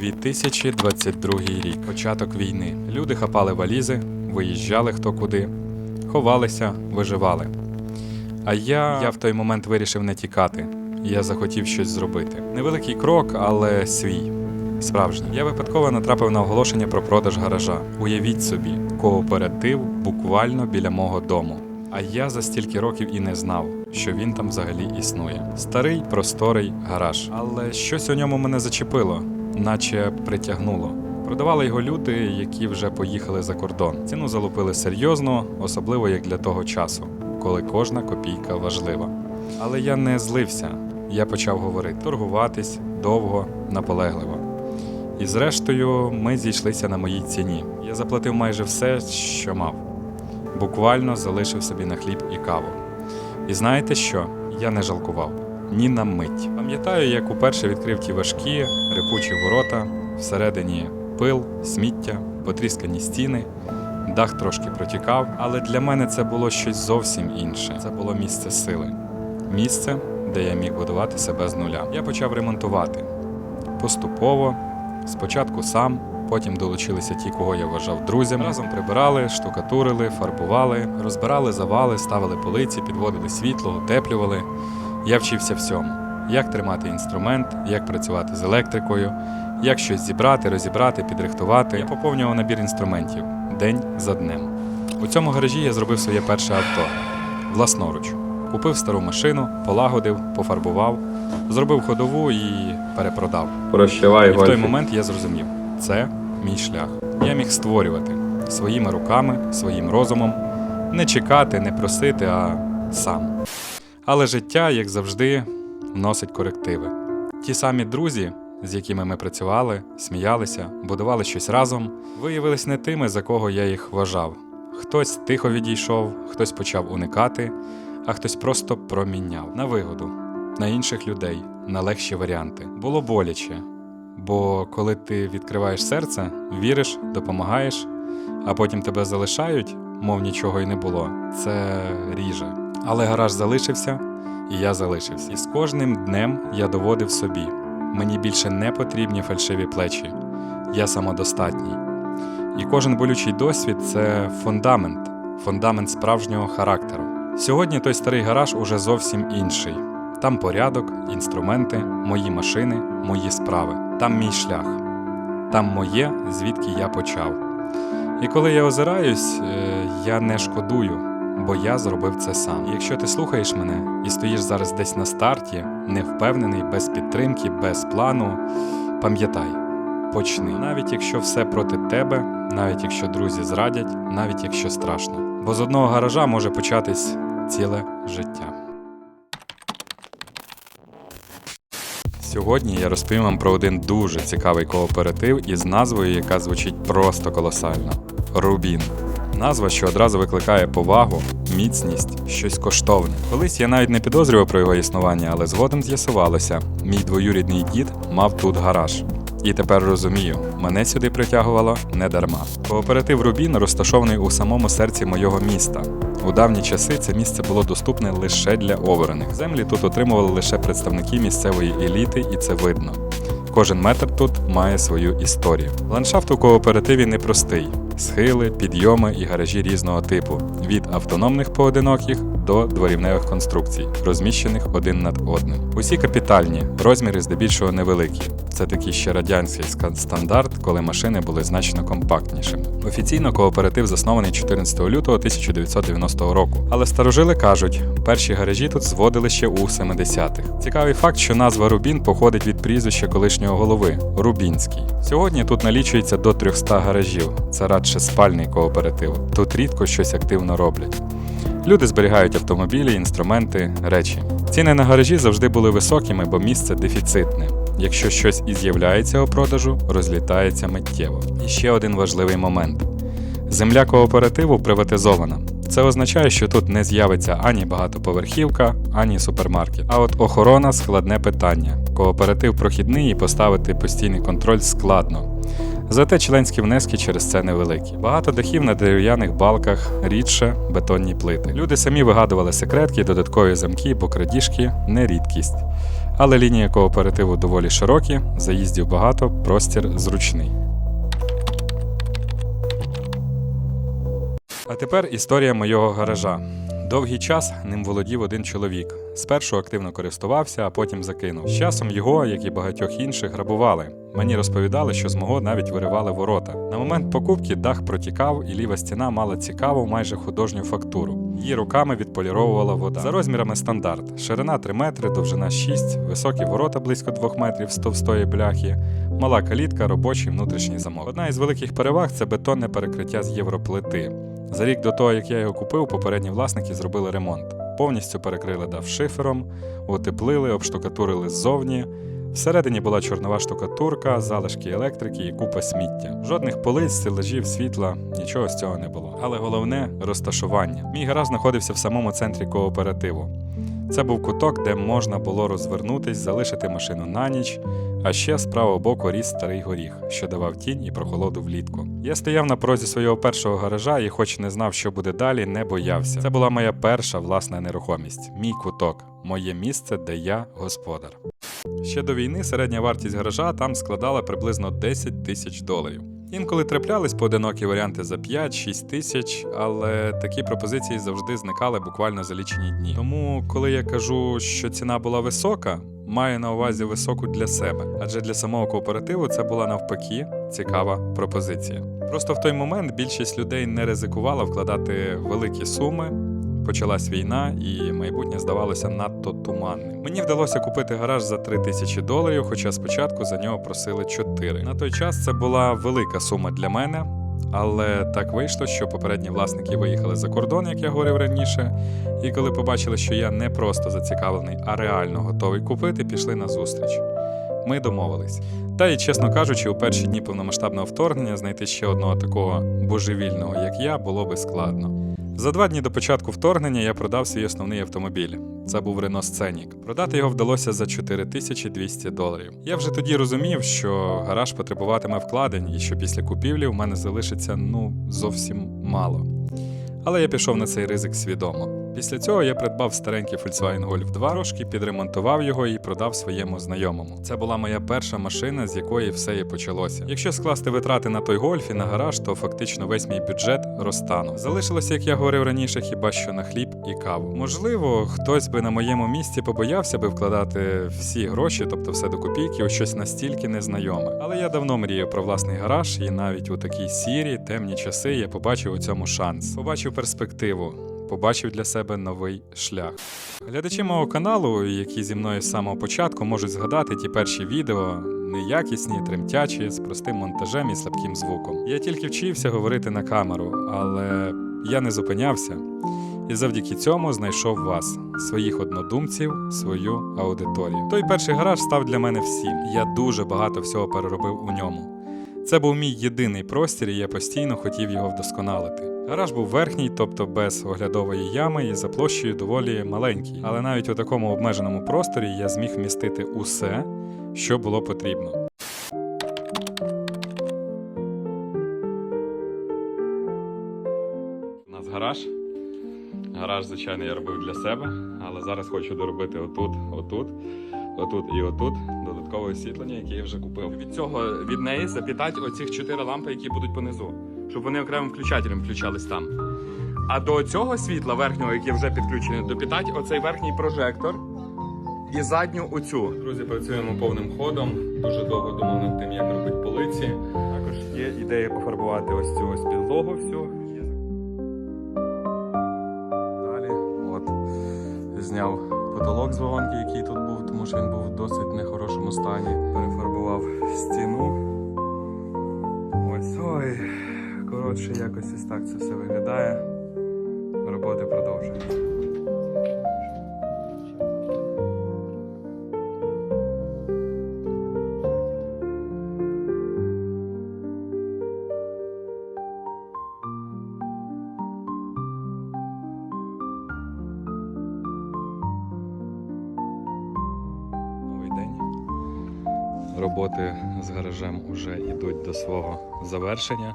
2022 рік, початок війни. Люди хапали валізи, виїжджали хто куди, ховалися, виживали. А я, я в той момент вирішив не тікати. Я захотів щось зробити. Невеликий крок, але свій. Справжній. Я випадково натрапив на оголошення про продаж гаража. Уявіть собі, кооператив буквально біля мого дому. А я за стільки років і не знав, що він там взагалі існує. Старий, просторий гараж. Але щось у ньому мене зачепило, наче притягнуло. Продавали його люди, які вже поїхали за кордон. Ціну залупили серйозно, особливо як для того часу, коли кожна копійка важлива. Але я не злився. Я почав говорити, торгуватись довго, наполегливо. І зрештою, ми зійшлися на моїй ціні. Я заплатив майже все, що мав. Буквально залишив собі на хліб і каву. І знаєте що? Я не жалкував ні на мить. Пам'ятаю, як уперше відкрив ті важкі, репучі ворота, всередині пил, сміття, потріскані стіни, дах трошки протікав, але для мене це було щось зовсім інше. Це було місце сили, місце, де я міг будувати себе з нуля. Я почав ремонтувати поступово, спочатку сам. Потім долучилися ті, кого я вважав друзями. Разом прибирали, штукатурили, фарбували, розбирали завали, ставили полиці, підводили світло, утеплювали. Я вчився всьому: як тримати інструмент, як працювати з електрикою, як щось зібрати, розібрати, підрихтувати. Я поповнював набір інструментів день за днем. У цьому гаражі я зробив своє перше авто власноруч. Купив стару машину, полагодив, пофарбував, зробив ходову і перепродав. Прощавай, І в той момент я зрозумів, це мій шлях. Я міг створювати своїми руками, своїм розумом, не чекати, не просити, а сам. Але життя, як завжди, вносить корективи. Ті самі друзі, з якими ми працювали, сміялися, будували щось разом, виявились не тими, за кого я їх вважав. Хтось тихо відійшов, хтось почав уникати, а хтось просто проміняв на вигоду, на інших людей, на легші варіанти. Було боляче, Бо коли ти відкриваєш серце, віриш, допомагаєш, а потім тебе залишають, мов нічого й не було, це ріже. Але гараж залишився, і я залишився. І з кожним днем я доводив собі: мені більше не потрібні фальшиві плечі, я самодостатній. І кожен болючий досвід це фундамент, фундамент справжнього характеру. Сьогодні той старий гараж уже зовсім інший. Там порядок, інструменти, мої машини, мої справи. Там мій шлях. Там моє, звідки я почав. І коли я озираюсь, е, я не шкодую, бо я зробив це сам. Якщо ти слухаєш мене і стоїш зараз десь на старті, невпевнений, без підтримки, без плану, пам'ятай, почни. Навіть якщо все проти тебе, навіть якщо друзі зрадять, навіть якщо страшно. Бо з одного гаража може початись ціле життя. Сьогодні я розповім вам про один дуже цікавий кооператив із назвою, яка звучить просто колосально Рубін. Назва, що одразу викликає повагу, міцність, щось коштовне. Колись я навіть не підозрював про його існування, але згодом з'ясувалося, мій двоюрідний дід мав тут гараж. І тепер розумію, мене сюди притягувало не дарма. Кооператив Рубін розташований у самому серці моєго міста. У давні часи це місце було доступне лише для обраних. Землі тут отримували лише представники місцевої еліти, і це видно. Кожен метр тут має свою історію. Ландшафт у кооперативі непростий: схили, підйоми і гаражі різного типу, від автономних поодиноких до дворівневих конструкцій, розміщених один над одним. Усі капітальні, розміри здебільшого невеликі. Це такий ще радянський стандарт, коли машини були значно компактнішими. Офіційно кооператив заснований 14 лютого 1990 року. Але старожили кажуть, перші гаражі тут зводили ще у 70-х. Цікавий факт, що назва Рубін походить від прізвища колишнього голови Рубінський. Сьогодні тут налічується до 300 гаражів. Це радше спальний кооператив. Тут рідко щось активно роблять. Люди зберігають автомобілі, інструменти, речі. Ціни на гаражі завжди були високими, бо місце дефіцитне. Якщо щось і з'являється у продажу, розлітається миттєво. І ще один важливий момент: земля кооперативу приватизована. Це означає, що тут не з'явиться ані багатоповерхівка, ані супермаркет. А от охорона складне питання. Кооператив прохідний і поставити постійний контроль складно. Зате членські внески через це невеликі. Багато дахів на дерев'яних балках, рідше бетонні плити. Люди самі вигадували секретки, додаткові замки, бо крадіжки не рідкість. Але лінія кооперативу доволі широкі, заїздів багато, простір зручний. А тепер історія моєго гаража. Довгий час ним володів один чоловік. Спершу активно користувався, а потім закинув. З часом його, як і багатьох інших, грабували. Мені розповідали, що з мого навіть виривали ворота. На момент покупки дах протікав, і ліва стіна мала цікаву, майже художню фактуру. Її руками відполіровувала вода. За розмірами стандарт: ширина 3 метри, довжина 6, високі ворота близько 2 метрів з товстої бляхи, мала калітка, робочий внутрішній замок. Одна із великих переваг це бетонне перекриття з європлити. За рік до того, як я його купив, попередні власники зробили ремонт. Повністю перекрили дах шифером, утеплили, обштукатурили ззовні. Всередині була чорнова штукатурка, залишки електрики і купа сміття. Жодних полиць, стелажів, світла, нічого з цього не було. Але головне розташування. Мій гараж знаходився в самому центрі кооперативу. Це був куток, де можна було розвернутись, залишити машину на ніч, а ще з правого боку ріс старий горіх, що давав тінь і прохолоду влітку. Я стояв на порозі свого першого гаража і, хоч не знав, що буде далі, не боявся. Це була моя перша власна нерухомість, мій куток, моє місце, де я господар. Ще до війни середня вартість гаража там складала приблизно 10 тисяч доларів. Інколи траплялись поодинокі варіанти за 5-6 тисяч, але такі пропозиції завжди зникали буквально за лічені дні. Тому, коли я кажу, що ціна була висока, маю на увазі високу для себе, адже для самого кооперативу це була навпаки цікава пропозиція. Просто в той момент більшість людей не ризикувала вкладати великі суми. Почалась війна, і майбутнє здавалося надто туманним. Мені вдалося купити гараж за 3 тисячі доларів, хоча спочатку за нього просили 4. На той час це була велика сума для мене, але так вийшло, що попередні власники виїхали за кордон, як я говорив раніше. І коли побачили, що я не просто зацікавлений, а реально готовий купити, пішли на зустріч. Ми домовились. Та й, чесно кажучи, у перші дні повномасштабного вторгнення знайти ще одного такого божевільного, як я, було би складно. За два дні до початку вторгнення я продав свій основний автомобіль. Це був Renault Scenic. Продати його вдалося за 4200 доларів. Я вже тоді розумів, що гараж потребуватиме вкладень і що після купівлі в мене залишиться ну зовсім мало. Але я пішов на цей ризик свідомо. Після цього я придбав старенький Volkswagen Golf 2, трошки підремонтував його і продав своєму знайомому. Це була моя перша машина, з якої все і почалося. Якщо скласти витрати на той гольф і на гараж, то фактично весь мій бюджет розтанув. Залишилося, як я говорив раніше, хіба що на хліб і каву. Можливо, хтось би на моєму місці побоявся би вкладати всі гроші, тобто все до копійки, у щось настільки незнайоме. Але я давно мріяв про власний гараж, і навіть у такі сірі, темні часи я побачив у цьому шанс. Побачив перспективу побачив для себе новий шлях. Глядачі мого каналу, які зі мною з самого початку, можуть згадати ті перші відео, неякісні, тремтячі, з простим монтажем і слабким звуком. Я тільки вчився говорити на камеру, але я не зупинявся. І завдяки цьому знайшов вас, своїх однодумців, свою аудиторію. Той перший гараж став для мене всім. Я дуже багато всього переробив у ньому. Це був мій єдиний простір, і я постійно хотів його вдосконалити. Гараж був верхній, тобто без оглядової ями і за площею доволі маленький. Але навіть у такому обмеженому просторі я зміг вмістити усе, що було потрібно. У нас гараж. Гараж, звичайно, я робив для себе, але зараз хочу доробити отут, отут, отут і отут додаткове освітлення, яке я вже купив. Від цього від неї запітати оцих чотири лампи, які будуть понизу, щоб вони окремим включателем включались там. А до цього світла верхнього, яке вже підключене, допітати оцей верхній прожектор і задню оцю. Друзі, працюємо повним ходом. Дуже довго думав над тим, як робити полиці. Також є ідея пофарбувати ось цю ось підлогу всю. Далі, от, зняв потолок з вагонки, який тут був, тому що він був в досить нехорошому стані. Перефарбував стіну. Ось ой. Коротше, якось ось так це все виглядає. Роботи день. Роботи з гаражем вже йдуть до свого завершення.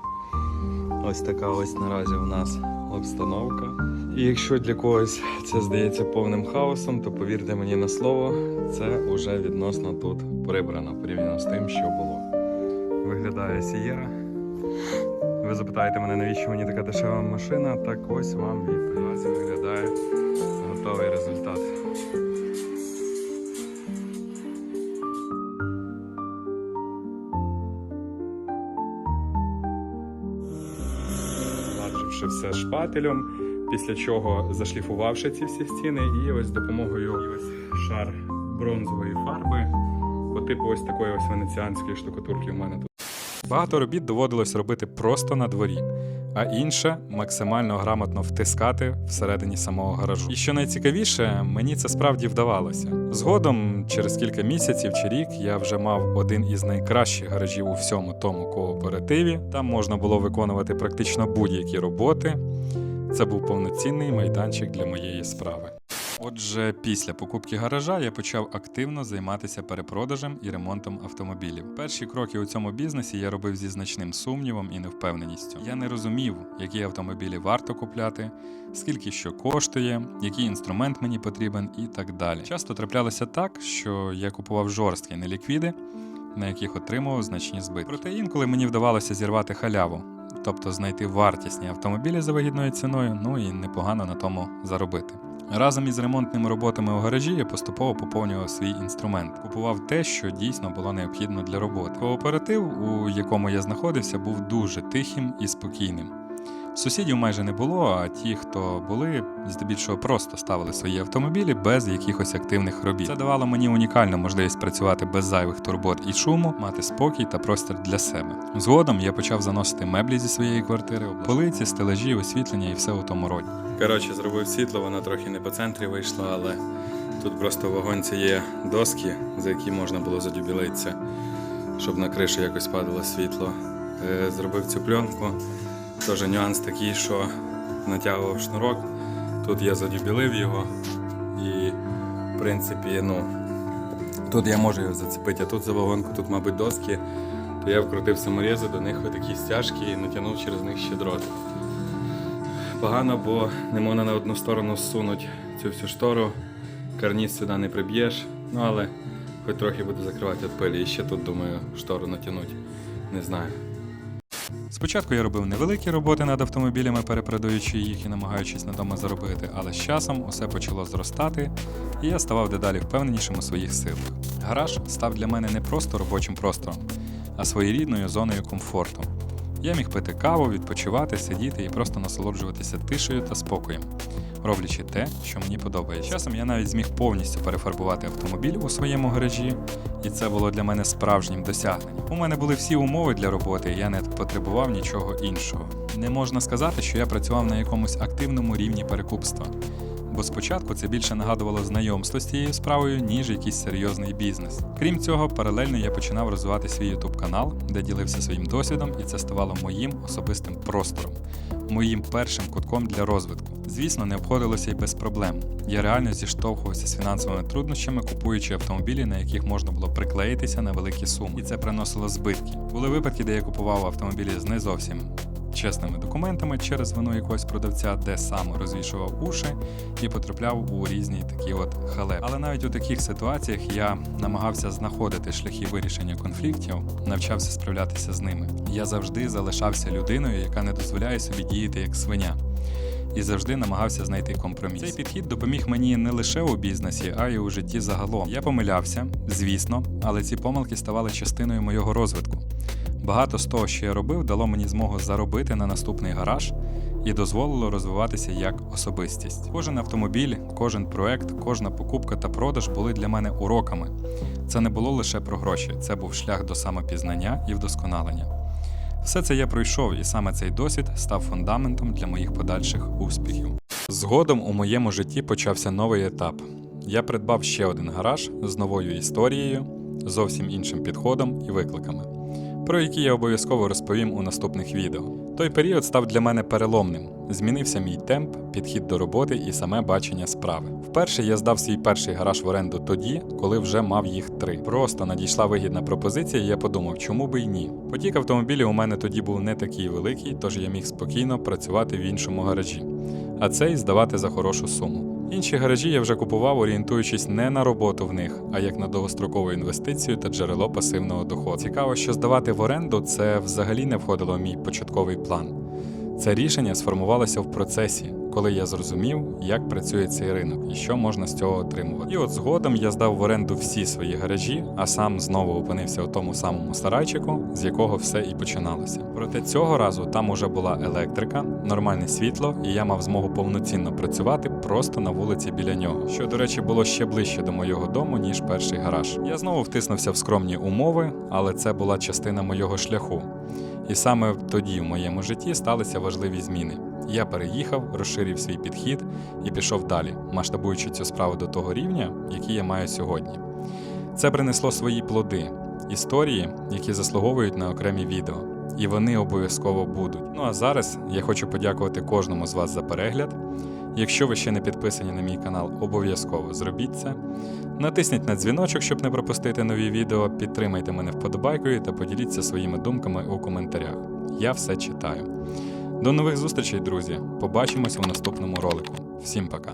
Ось така ось наразі у нас обстановка. І якщо для когось це здається повним хаосом, то повірте мені на слово, це уже відносно тут прибрано порівняно з тим, що було. Виглядає Сієра. Ви запитаєте мене, навіщо мені така дешева машина? Так ось вам відповідь. Виглядає готовий результат. Все шпателем, після чого зашліфувавши ці всі стіни, і ось допомогою ось шар бронзової фарби по типу ось такої ось венеціанської штукатурки у мене тут. Багато робіт доводилось робити просто на дворі, а інше максимально грамотно втискати всередині самого гаражу. І що найцікавіше, мені це справді вдавалося. Згодом, через кілька місяців чи рік, я вже мав один із найкращих гаражів у всьому тому кооперативі. Там можна було виконувати практично будь-які роботи. Це був повноцінний майданчик для моєї справи. Отже, після покупки гаража я почав активно займатися перепродажем і ремонтом автомобілів. Перші кроки у цьому бізнесі я робив зі значним сумнівом і невпевненістю. Я не розумів, які автомобілі варто купляти, скільки що коштує, який інструмент мені потрібен і так далі. Часто траплялося так, що я купував жорсткі неліквіди, на яких отримував значні збитки. Проте інколи мені вдавалося зірвати халяву. Тобто знайти вартісні автомобілі за вигідною ціною, ну і непогано на тому заробити. Разом із ремонтними роботами у гаражі я поступово поповнював свій інструмент, купував те, що дійсно було необхідно для роботи. Кооператив, у якому я знаходився, був дуже тихим і спокійним. Сусідів майже не було, а ті, хто були, здебільшого просто ставили свої автомобілі без якихось активних робіт. Це давало мені унікальну можливість працювати без зайвих турбот і шуму, мати спокій та простір для себе. Згодом я почав заносити меблі зі своєї квартири, полиці, стелажі, освітлення і все у тому роді. Коротше, зробив світло, воно трохи не по центрі вийшло, але тут просто в вагонці є доски, за які можна було задюбілитися, щоб на кришу якось падало світло. Е, Зробив цю пленку. Теж нюанс такий, що натягував шнурок. Тут я задюбілив його і, в принципі, ну, тут я можу його зацепити, а тут за вагонку, тут, мабуть, доски, то я вкрутив саморізи, до них такі стяжки і натягнув через них ще дрот. Погано, бо не можна на одну сторону зсунути цю всю штору, карніз сюди не приб'єш, ну але хоч трохи буду закривати від пилі. І ще тут, думаю, штору натягнути. Не знаю. Спочатку я робив невеликі роботи над автомобілями, перепродаючи їх і намагаючись на дому заробити, але з часом усе почало зростати, і я ставав дедалі впевненішим у своїх силах. Гараж став для мене не просто робочим простором, а своєрідною зоною комфорту. Я міг пити каву, відпочивати, сидіти і просто насолоджуватися тишею та спокоєм, роблячи те, що мені подобається. Часом я навіть зміг повністю перефарбувати автомобіль у своєму гаражі, і це було для мене справжнім досягненням. У мене були всі умови для роботи, і я не потребував нічого іншого. Не можна сказати, що я працював на якомусь активному рівні перекупства. Бо спочатку це більше нагадувало знайомство з цією справою, ніж якийсь серйозний бізнес. Крім цього, паралельно я починав розвивати свій YouTube канал, де ділився своїм досвідом, і це ставало моїм особистим простором, моїм першим кутком для розвитку. Звісно, не обходилося й без проблем. Я реально зіштовхувався з фінансовими труднощами, купуючи автомобілі, на яких можна було приклеїтися на великі суми, і це приносило збитки. Були випадки, де я купував автомобілі з не зовсім чесними документами через вину якогось продавця, де сам розвішував уші і потрапляв у різні такі от халепи. Але навіть у таких ситуаціях я намагався знаходити шляхи вирішення конфліктів, навчався справлятися з ними. Я завжди залишався людиною, яка не дозволяє собі діяти як свиня. І завжди намагався знайти компроміс. Цей підхід допоміг мені не лише у бізнесі, а й у житті загалом. Я помилявся, звісно, але ці помилки ставали частиною моєго розвитку. Багато з того, що я робив, дало мені змогу заробити на наступний гараж і дозволило розвиватися як особистість. Кожен автомобіль, кожен проект, кожна покупка та продаж були для мене уроками. Це не було лише про гроші, це був шлях до самопізнання і вдосконалення. Все це я пройшов, і саме цей досвід став фундаментом для моїх подальших успіхів. Згодом у моєму житті почався новий етап. Я придбав ще один гараж з новою історією, зовсім іншим підходом і викликами, про які я обов'язково розповім у наступних відео. Той період став для мене переломним. Змінився мій темп, підхід до роботи і саме бачення справи. Вперше я здав свій перший гараж в оренду тоді, коли вже мав їх три. Просто надійшла вигідна пропозиція, і я подумав, чому би й ні. Потік автомобілів у мене тоді був не такий великий, тож я міг спокійно працювати в іншому гаражі. а цей здавати за хорошу суму. Інші гаражі я вже купував, орієнтуючись не на роботу в них, а як на довгострокову інвестицію та джерело пасивного доходу. Цікаво, що здавати в оренду це взагалі не входило в мій початковий план. Це рішення сформувалося в процесі, коли я зрозумів, як працює цей ринок і що можна з цього отримувати. І от згодом я здав в оренду всі свої гаражі, а сам знову опинився у тому самому сарайчику, з якого все і починалося. Проте цього разу там уже була електрика, нормальне світло, і я мав змогу повноцінно працювати просто на вулиці біля нього, що, до речі, було ще ближче до моєго дому, ніж перший гараж. Я знову втиснувся в скромні умови, але це була частина моєго шляху. І саме тоді в моєму житті сталися важливі зміни. Я переїхав, розширив свій підхід і пішов далі, масштабуючи цю справу до того рівня, який я маю сьогодні. Це принесло свої плоди, історії, які заслуговують на окремі відео, і вони обов'язково будуть. Ну а зараз я хочу подякувати кожному з вас за перегляд. Якщо ви ще не підписані на мій канал, обов'язково зробіть це. Натисніть на дзвіночок, щоб не пропустити нові відео. Підтримайте мене вподобайкою та поділіться своїми думками у коментарях. Я все читаю. До нових зустрічей, друзі! Побачимось у наступному ролику. Всім пока!